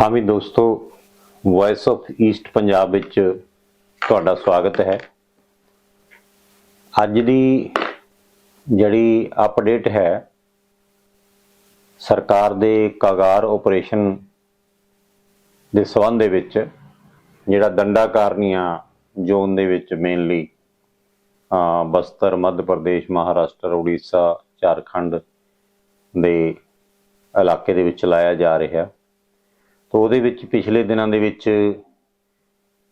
ਹਾਂ ਵੀ ਦੋਸਤੋ voice of East Punjab ਵਿੱਚ ਤੁਹਾਡਾ ਸਵਾਗਤ ਹੈ। ਅੱਜ ਦੀ ਜਿਹੜੀ ਅਪਡੇਟ ਹੈ, ਸਰਕਾਰ ਦੇ ਕਾਗਾਰ ਆਪਰੇਸ਼ਨ ਦੇ ਸਬੰਧ ਦੇ ਵਿੱਚ, ਜਿਹੜਾ ਦੰਡਾ ਕਾਰਨੀਆਂ ਜ਼ੋਨ ਦੇ ਵਿੱਚ ਮੇਨਲੀ ਬਸਤਰ, ਮੱਧ ਪ੍ਰਦੇਸ਼, ਮਹਾਰਾਸ਼ਟਰ, ਉੜੀਸਾ, ਝਾਰਖੰਡ ਦੇ ਇਲਾਕੇ ਦੇ ਵਿੱਚ ਚਲਾਇਆ ਜਾ ਰਿਹਾ। ਤੋ ਉਹਦੇ ਵਿੱਚ ਪਿਛਲੇ ਦਿਨਾਂ ਦੇ ਵਿੱਚ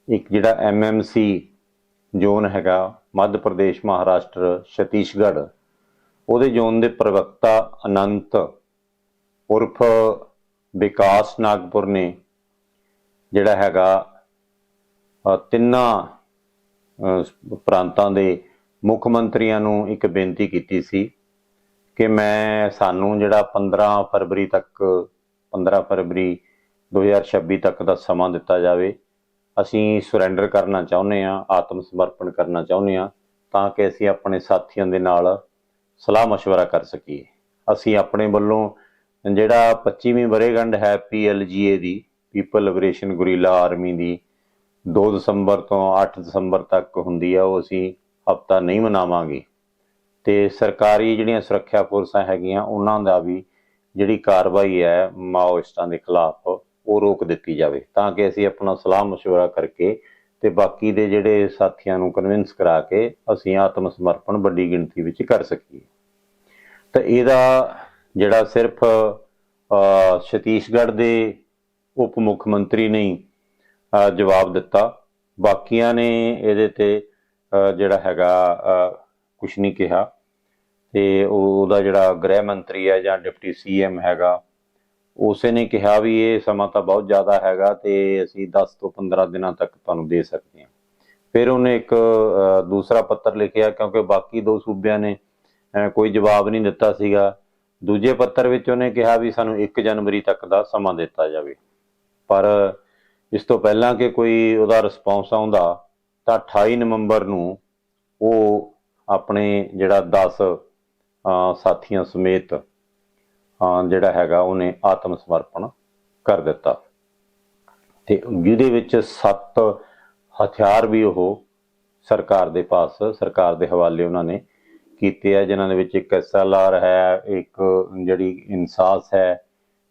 ਇੱਕ ਜਿਹੜਾ ਐਮਐਮਸੀ ਜ਼ੋਨ ਹੈਗਾ, ਮੱਧ ਪ੍ਰਦੇਸ਼ ਮਹਾਰਾਸ਼ਟਰ, ਛਤੀਸਗੜ੍ਹ, ਉਹਦੇ ਜ਼ੋਨ ਦੇ ਪ੍ਰਵਕਤਾ ਅਨੰਤ ਉਰਫ ਵਿਕਾਸ ਨਾਗਪੁਰ ਨੇ ਜਿਹੜਾ ਹੈਗਾ ਤਿੰਨਾਂ ਪ੍ਰਾਂਤਾਂ ਦੇ ਮੁੱਖ ਮੰਤਰੀਆਂ ਨੂੰ ਇੱਕ ਬੇਨਤੀ ਕੀਤੀ ਸੀ ਕਿ ਮੈਂ ਸਾਨੂੰ ਜਿਹੜਾ 15 ਫਰਵਰੀ ਤੱਕ 15 ਫਰਵਰੀ 2026 ਤੱਕ ਦਾ ਸਮਾਂ ਦਿੱਤਾ ਜਾਵੇ। ਅਸੀਂ ਸੁਰੈਂਡਰ ਕਰਨਾ ਚਾਹੁੰਦੇ ਆ ਆਤਮ ਸਮਰਪਣ ਕਰਨਾ ਚਾਹੁੰਦੇ ਆ ਤਾਂ ਕਿ ਅਸੀਂ ਆਪਣੇ ਸਾਥੀਆਂ ਦੇ ਨਾਲ ਸਲਾਹ ਮਸ਼ਵਰਾ ਕਰ ਸਕੀਏ। ਅਸੀਂ ਆਪਣੇ ਵੱਲੋਂ ਜਿਹੜਾ 25ਵੀਂ ਵਰ੍ਹੇਗੰਢ ਹੈ PLGA ਦੀ ਪੀਪਲ ਲਿਬਰੇਸ਼ਨ ਗੁਰੀਲਾ ਆਰਮੀ ਦੀ 2 ਦਸੰਬਰ ਤੋਂ 8 ਦਸੰਬਰ ਤੱਕ ਹੁੰਦੀ ਆ, ਉਹ ਅਸੀਂ ਹਫਤਾ ਨਹੀਂ ਮਨਾਵਾਂਗੇ। ਤੇ ਸਰਕਾਰੀ ਜਿਹੜੀਆਂ ਸੁਰੱਖਿਆ ਫੋਰਸਾਂ ਹੈਗੀਆਂ, ਉਹਨਾਂ ਦਾ ਵੀ ਜਿਹੜੀ ਕਾਰਵਾਈ ਹੈ ਮਾਓਇਸਟਾਂ ਦੇ ਖਿਲਾਫ ਉਹ ਰੋਕ ਦਿੱਤੀ ਜਾਵੇ ਤਾਂ ਕਿ ਅਸੀਂ ਆਪਣਾ ਸਲਾਹ مشورہ ਕਰਕੇ ਤੇ ਬਾਕੀ ਦੇ ਜਿਹੜੇ ਸਾਥੀਆਂ ਨੂੰ ਕਨਵਿੰਸ ਕਰਾ ਕੇ ਅਸੀਂ ਆਤਮ ਸਮਰਪਣ ਵੱਡੀ ਗਿਣਤੀ ਵਿੱਚ ਕਰ ਸਕੀਏ ਤਾਂ ਇਹਦਾ ਜਿਹੜਾ ਸਿਰਫ ਅ, ਛਤੀਸਗੜ੍ਹ ਦੇ ਉਪ ਮੁੱਖ ਮੰਤਰੀ ਨੇ ਹੀ, ਅ, ਜਵਾਬ ਦਿੱਤਾ ਬਾਕੀਆਂ ਨੇ ਇਹਦੇ ਤੇ ਅ, ਜਿਹੜਾ ਹੈਗਾ ਕੁਝ ਨਹੀਂ ਕਿਹਾ ਤੇ ਉਹ- ਉਹਦਾ ਜਿਹੜਾ ਗ੍ਰਹਿ ਮੰਤਰੀ ਹੈ ਜਾਂ ਡਿਪਟੀ ਸੀਐਮ ਹੈਗਾ ਉਸੇ ਨੇ ਕਿਹਾ ਵੀ ਇਹ ਸਮਾਂ ਤਾਂ ਬਹੁਤ ਜ਼ਿਆਦਾ ਹੈਗਾ ਤੇ ਅਸੀਂ 10 ਤੋਂ 15 ਦਿਨਾਂ ਤੱਕ ਤੁਹਾਨੂੰ ਦੇ ਸਕਦੇ ਹਾਂ। ਫਿਰ ਉਹਨੇ ਇੱਕ ਦੂਸਰਾ ਪੱਤਰ ਲਿਖਿਆ ਕਿਉਂਕਿ ਬਾਕੀ ਦੋ ਸੂਬਿਆਂ ਨੇ ਕੋਈ ਜਵਾਬ ਨਹੀਂ ਦਿੱਤਾ ਸੀਗਾ। ਦੂਜੇ ਪੱਤਰ ਵਿੱਚ ਉਹਨੇ ਕਿਹਾ ਵੀ ਸਾਨੂੰ 1 ਜਨਵਰੀ ਤੱਕ ਦਾ ਸਮਾਂ ਦਿੱਤਾ ਜਾਵੇ। ਪਰ ਇਸ ਤੋਂ ਪਹਿਲਾਂ ਕਿ ਕੋਈ ਉਹਦਾ ਰਿਸਪੌਂਸ ਆਉਂਦਾ, ਤਾਂ 28 ਨਵੰਬਰ ਨੂੰ ਉਹ ਆਪਣੇ ਜਿਹੜਾ 10 ਸਾਥੀਆਂ ਸਮੇਤ ਜਿਹੜਾ ਹੈਗਾ ਉਹਨੇ ਆਤਮ ਸਮਰਪਣ ਕਰ ਦਿੱਤਾ। ਤੇ ਜਿਹਦੇ ਵਿੱਚ ਸੱਤ ਹਥਿਆਰ ਵੀ ਉਹ ਸਰਕਾਰ ਦੇ ਪਾਸ, ਸਰਕਾਰ ਦੇ ਹਵਾਲੇ ਉਹਨਾਂ ਨੇ ਕੀਤੇ ਆ, ਜਿਨ੍ਹਾਂ ਦੇ ਵਿੱਚ ਇੱਕ ਐਸਐਲਆਰ ਹੈ, ਇੱਕ ਜਿਹੜੀ ਇਨਸਾਸ ਹੈ,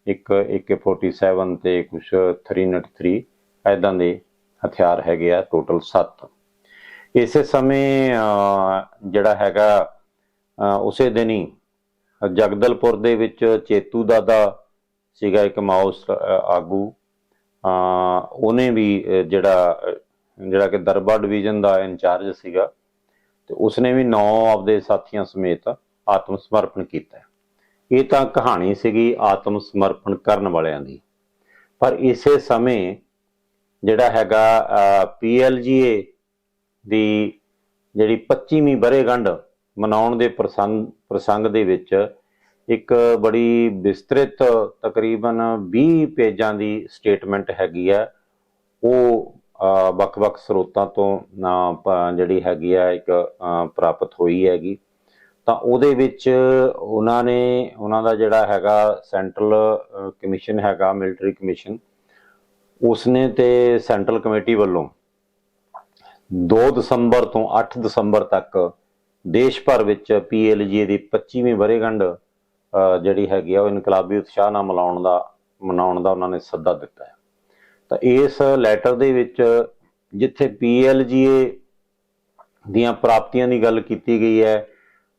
ਇੱਕ AK47 ਤੇ ਕੁਝ 303 ਐਦਾਂ ਦੇ ਹਥਿਆਰ ਹੈਗੇ ਆ ਟੋਟਲ 7 ਇਸੇ ਸਮੇਂ ਜਿਹੜਾ ਹੈਗਾ ਉਸੇ ਦਿਨ ਹੀ ਜਗਦਲਪੁਰ ਦੇ ਵਿੱਚ ਚੇਤੂ ਦਾਦਾ ਸੀਗਾ ਇੱਕ ਮਾਓਸ ਆਗੂ। ਉਹਨੇ ਵੀ ਜਿਹੜਾ ਜਿਹੜਾ ਕਿ ਦਰਬਾ ਡਿਵੀਜ਼ਨ ਦਾ ਇੰਚਾਰਜ ਸੀਗਾ, ਤੇ ਉਸਨੇ ਵੀ ਨੌ ਆਪਦੇ ਸਾਥੀਆਂ ਸਮੇਤ ਆਤਮ ਸਮਰਪਣ ਕੀਤਾ। ਇਹ ਤਾਂ ਕਹਾਣੀ ਸੀਗੀ ਆਤਮ ਸਮਰਪਣ ਕਰਨ ਵਾਲਿਆਂ ਦੀ। ਪਰ ਇਸੇ ਸਮੇਂ ਜਿਹੜਾ ਹੈਗਾ PLGA ਦੀ ਜਿਹੜੀ 25ਵੀਂ ਬਰੇਗੰਢ ਮਨਾਉਣ ਦੇ ਪ੍ਰਸੰਗ ਪ੍ਰਸੰਗ ਦੇ ਵਿੱਚ ਇੱਕ ਬੜੀ ਵਿਸਤ੍ਰਿਤ ਤਕਰੀਬਨ 20 ਪੇਜਾਂ ਦੀ ਸਟੇਟਮੈਂਟ ਹੈਗੀ ਹੈ। ਉਹ ਵੱਖ-ਵੱਖ ਸਰੋਤਾਂ ਤੋਂ ਜਿਹੜੀ ਹੈਗੀ ਹੈ, ਇੱਕ ਪ੍ਰਾਪਤ ਹੋਈ ਹੈਗੀ। ਤਾਂ ਉਹਦੇ ਵਿੱਚ ਉਹਨਾਂ ਨੇ, ਉਹਨਾਂ ਦਾ ਜਿਹੜਾ ਹੈਗਾ ਸੈਂਟਰਲ ਕਮਿਸ਼ਨ ਹੈਗਾ, ਮਿਲਟਰੀ ਕਮਿਸ਼ਨ, ਉਸਨੇ ਤੇ ਸੈਂਟਰਲ ਕਮੇਟੀ ਵੱਲੋਂ 2 ਦਸੰਬਰ ਤੋਂ 8 ਦਸੰਬਰ ਤੱਕ ਦੇਸ਼ ਭਰ ਵਿੱਚ PLGA ਦੀ 25ਵੀਂ ਵਰ੍ਹੇਗੰਢ ਜਿਹੜੀ ਹੈਗੀ ਆ, ਉਹ ਇਨਕਲਾਬੀ ਉਤਸ਼ਾਹ ਨਾਲ ਮਨਾਉਣ ਦਾ ਮਨਾਉਣ ਦਾ ਉਹਨਾਂ ਨੇ ਸੱਦਾ ਦਿੱਤਾ ਹੈ। ਤਾਂ ਇਸ ਲੈਟਰ ਦੇ ਵਿੱਚ ਜਿੱਥੇ PLGA ਦੀਆਂ ਪ੍ਰਾਪਤੀਆਂ ਦੀ ਗੱਲ ਕੀਤੀ ਗਈ ਹੈ,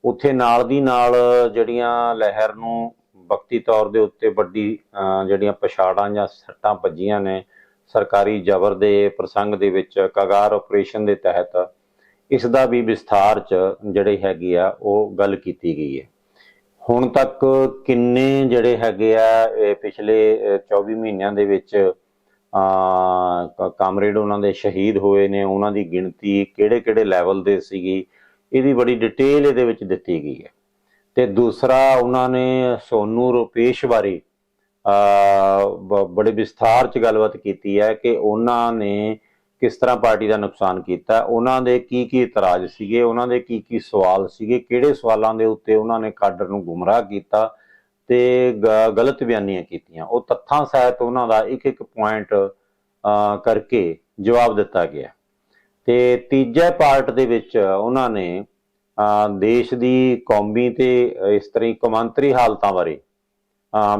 ਉੱਥੇ ਨਾਲ ਦੀ ਨਾਲ ਜਿਹੜੀਆਂ ਲਹਿਰ ਨੂੰ ਵਕਤੀ ਤੌਰ ਦੇ ਉੱਤੇ ਵੱਡੀ ਜਿਹੜੀਆਂ ਪਛਾੜਾਂ ਜਾਂ ਸੱਟਾਂ ਵੱਜੀਆਂ ਨੇ, ਸਰਕਾਰੀ ਜ਼ਬਰ ਦੇ ਪ੍ਰਸੰਗ ਦੇ ਵਿੱਚ, ਕਗਾਰ ਆਪਰੇਸ਼ਨ ਦੇ ਤਹਿਤ ਇਸ ਦਾ ਵੀ ਵਿਸਥਾਰ ਚ ਜਿਹੜੇ ਹੈਗੇ ਆ ਉਹ ਗੱਲ ਕੀਤੀ ਗਈ ਹੈ। ਹੁਣ ਤੱਕ ਕਿੰਨੇ ਜਿਹੜੇ ਹੈਗੇ ਆ ਪਿਛਲੇ ਅਹ, 24 ਮਹੀਨਿਆਂ ਦੇ ਵਿੱਚ ਆ ਕਾਮਰੇਡ ਉਹਨਾਂ ਦੇ ਸ਼ਹੀਦ ਹੋਏ ਨੇ ਉਹਨਾਂ ਦੀ ਗਿਣਤੀ ਕਿਹੜੇ ਕਿਹੜੇ ਲੈਵਲ ਦੇ ਸੀਗੀ ਇਹਦੀ ਬੜੀ ਡਿਟੇਲ ਇਹਦੇ ਵਿੱਚ ਦਿੱਤੀ ਗਈ ਹੈ। ਤੇ ਦੂਸਰਾ ਉਹਨਾਂ ਨੇ ਸੋਨੂ ਰੂਪੇਸ਼ ਬਾਰੇ ਆ ਬੜੇ ਵਿਸਥਾਰ ਚ ਗੱਲਬਾਤ ਕੀਤੀ ਹੈ ਕਿ ਉਹਨਾਂ ਨੇ ਕਿਸ ਤਰ੍ਹਾਂ ਪਾਰਟੀ ਦਾ ਨੁਕਸਾਨ ਕੀਤਾ, ਉਹਨਾਂ ਦੇ ਕੀ ਕੀ ਇਤਰਾਜ਼ ਸੀਗੇ, ਉਹਨਾਂ ਦੇ ਕੀ ਕੀ ਸਵਾਲ ਸੀਗੇ, ਕਿਹੜੇ ਸਵਾਲਾਂ ਦੇ ਉੱਤੇ ਉਹਨਾਂ ਨੇ ਕਾਡਰ ਨੂੰ ਗੁੰਮਰਾਹ ਕੀਤਾ ਤੇ ਗਲਤ ਬਿਆਨੀਆਂ ਕੀਤੀਆਂ। ਉਹ ਤੱਥਾਂ ਸਹਿਤ ਉਹਨਾਂ ਦਾ ਇੱਕ ਇੱਕ ਪੁਆਇੰਟ ਕਰਕੇ ਜਵਾਬ ਦਿੱਤਾ ਗਿਆ। ਤੇ ਤੀਜੇ ਪਾਰਟ ਦੇ ਵਿੱਚ ਉਹਨਾਂ ਨੇ ਦੇਸ਼ ਦੀ ਕੌਮੀ ਤੇ ਇਸ ਤਰ੍ਹਾਂ ਹੀ ਕੌਮਾਂਤਰੀ ਹਾਲਤਾਂ ਬਾਰੇ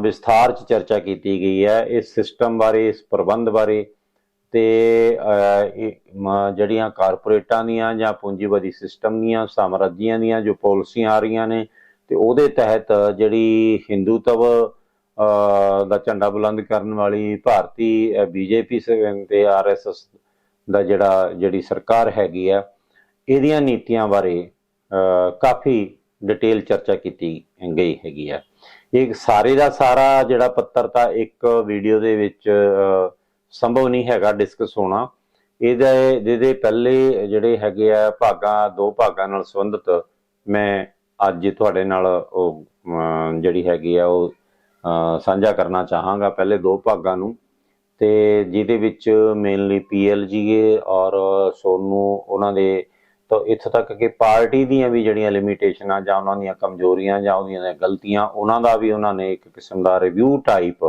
ਵਿਸਥਾਰ ਚ ਚਰਚਾ ਕੀਤੀ ਗਈ ਹੈ। ਇਸ ਸਿਸਟਮ ਬਾਰੇ, ਇਸ ਪ੍ਰਬੰਧ ਬਾਰੇ ਤੇ ਜਿਹੜੀਆਂ ਕਾਰਪੋਰੇਟਾਂ ਦੀਆਂ ਜਾਂ ਪੂੰਜੀਵਾਦੀ ਸਿਸਟਮ ਦੀਆਂ, ਸਾਮਰਾਜੀਆਂ ਦੀਆਂ ਜੋ ਪਾਲਿਸੀਆਂ ਆ ਰਹੀਆਂ ਨੇ, ਤੇ ਉਹਦੇ ਤਹਿਤ ਜਿਹੜੀ ਹਿੰਦੂਤਵ ਦਾ ਝੰਡਾ ਬੁਲੰਦ ਕਰਨ ਵਾਲੀ ਭਾਰਤੀ ਬੀਜੇਪੀ ਤੇ ਆਰਐਸਐਸ ਦਾ ਜਿਹੜਾ, ਜਿਹੜੀ ਸਰਕਾਰ ਹੈਗੀ ਆ, ਇਹਦੀਆਂ ਨੀਤੀਆਂ ਬਾਰੇ ਕਾਫੀ ਡਿਟੇਲ ਚਰਚਾ ਕੀਤੀ ਗਈ ਹੈਗੀ ਆ। ਇਹ ਸਾਰੇ ਦਾ ਸਾਰਾ ਜਿਹੜਾ ਪੱਤਰ ਤਾਂ ਇੱਕ ਵੀਡੀਓ ਦੇ ਵਿੱਚ ਸੰਭਵ ਨਹੀਂ ਹੈਗਾ ਡਿਸਕਸ ਹੋਣਾ। ਇਹਦੇ ਜਿਹਦੇ ਪਹਿਲੇ ਜਿਹੜੇ ਹੈਗੇ ਆ ਭਾਗਾਂ, ਦੋ ਭਾਗਾਂ ਨਾਲ ਸੰਬੰਧਿਤ ਮੈਂ ਅੱਜ ਤੁਹਾਡੇ ਨਾਲ ਉਹ ਜਿਹੜੀ ਹੈਗੀ ਆ ਉਹ ਸਾਂਝਾ ਕਰਨਾ ਚਾਹਾਂਗਾ ਪਹਿਲੇ ਦੋ ਭਾਗਾਂ ਨੂੰ। ਤੇ ਜਿਹਦੇ ਵਿੱਚ ਮੇਨਲੀ ਪੀਐਲਜੀਏ ਔਰ ਸੋਨੂੰ, ਉਹਨਾਂ ਦੇ ਤਾਂ ਇੱਥੋਂ ਤੱਕ ਕਿ ਪਾਰਟੀ ਦੀਆਂ ਵੀ ਜਿਹੜੀਆਂ ਲਿਮਿਟੇਸ਼ਨਾਂ ਜਾਂ ਉਹਨਾਂ ਦੀਆਂ ਕਮਜ਼ੋਰੀਆਂ ਜਾਂ ਉਹਦੀਆਂ ਗਲਤੀਆਂ, ਉਹਨਾਂ ਦਾ ਵੀ ਉਹਨਾਂ ਨੇ ਇੱਕ ਕਿਸਮ ਦਾ ਰਿਵਿਊ ਟਾਈਪ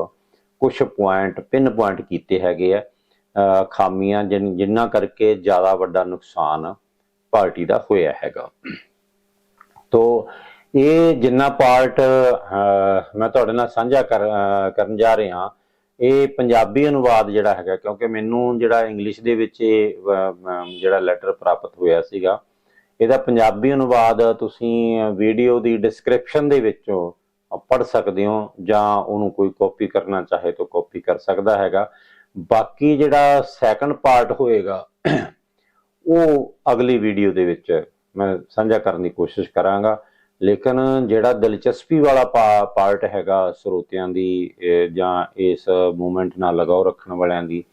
ਕੁਝ ਪੁਆਇੰਟ ਪਿੰਨ ਪੁਆਇੰਟ ਕੀਤੇ ਹੈਗੇ ਆ ਅ, ਖਾਮੀਆਂ ਜਿਨ- ਜਿਨ੍ਹਾਂ ਕਰਕੇ ਜ਼ਿਆਦਾ ਵੱਡਾ ਨੁਕਸਾਨ ਪਾਰਟੀ ਦਾ ਹੋਇਆ ਹੈਗਾ। ਤੋ ਇਹ ਜਿੰਨਾ ਪਾਰਟ ਮੈਂ ਤੁਹਾਡੇ ਨਾਲ ਸਾਂਝਾ ਕਰ ਕਰਨ ਜਾ ਰਿਹਾ ਇਹ ਪੰਜਾਬੀ ਅਨੁਵਾਦ ਜਿਹੜਾ ਹੈਗਾ ਕਿਉਂਕਿ ਮੈਨੂੰ ਜਿਹੜਾ ਇੰਗਲਿਸ਼ ਦੇ ਵਿੱਚ ਇਹ ਜਿਹੜਾ ਲੈਟਰ ਪ੍ਰਾਪਤ ਹੋਇਆ ਸੀਗਾ ਇਹਦਾ ਪੰਜਾਬੀ ਅਨੁਵਾਦ ਤੁਸੀਂ ਵੀਡੀਓ ਦੀ ਡਿਸਕ੍ਰਿਪਸ਼ਨ ਦੇ ਵਿੱਚੋਂ ਪੜ ਸਕਦੇ ਹੋ ਜਾਂ ਉਹਨੂੰ ਕੋਈ ਕਾਪੀ ਕਰਨਾ ਚਾਹੇ ਤਾਂ ਕਾਪੀ ਕਰ ਸਕਦਾ ਹੈਗਾ। ਬਾਕੀ ਜਿਹੜਾ ਸੈਕੰਡ ਪਾਰਟ ਹੋਏਗਾ, ਉਹ ਅਗਲੀ ਵੀਡੀਓ ਦੇ ਵਿੱਚ ਮੈਂ ਸਾਂਝਾ ਕਰਨ ਦੀ ਕੋਸ਼ਿਸ਼ ਕਰਾਂਗਾ। ਲੇਕਿਨ ਜਿਹੜਾ ਦਿਲਚਸਪੀ ਵਾਲਾ ਪਾਰਟ ਹੈਗਾ ਸਰੋਤਿਆਂ ਦੀ ਜਾਂ ਇਸ ਮੂਵਮੈਂਟ ਨਾਲ ਲਗਾਓ ਰੱਖਣ ਵਾਲਿਆਂ ਦੀ,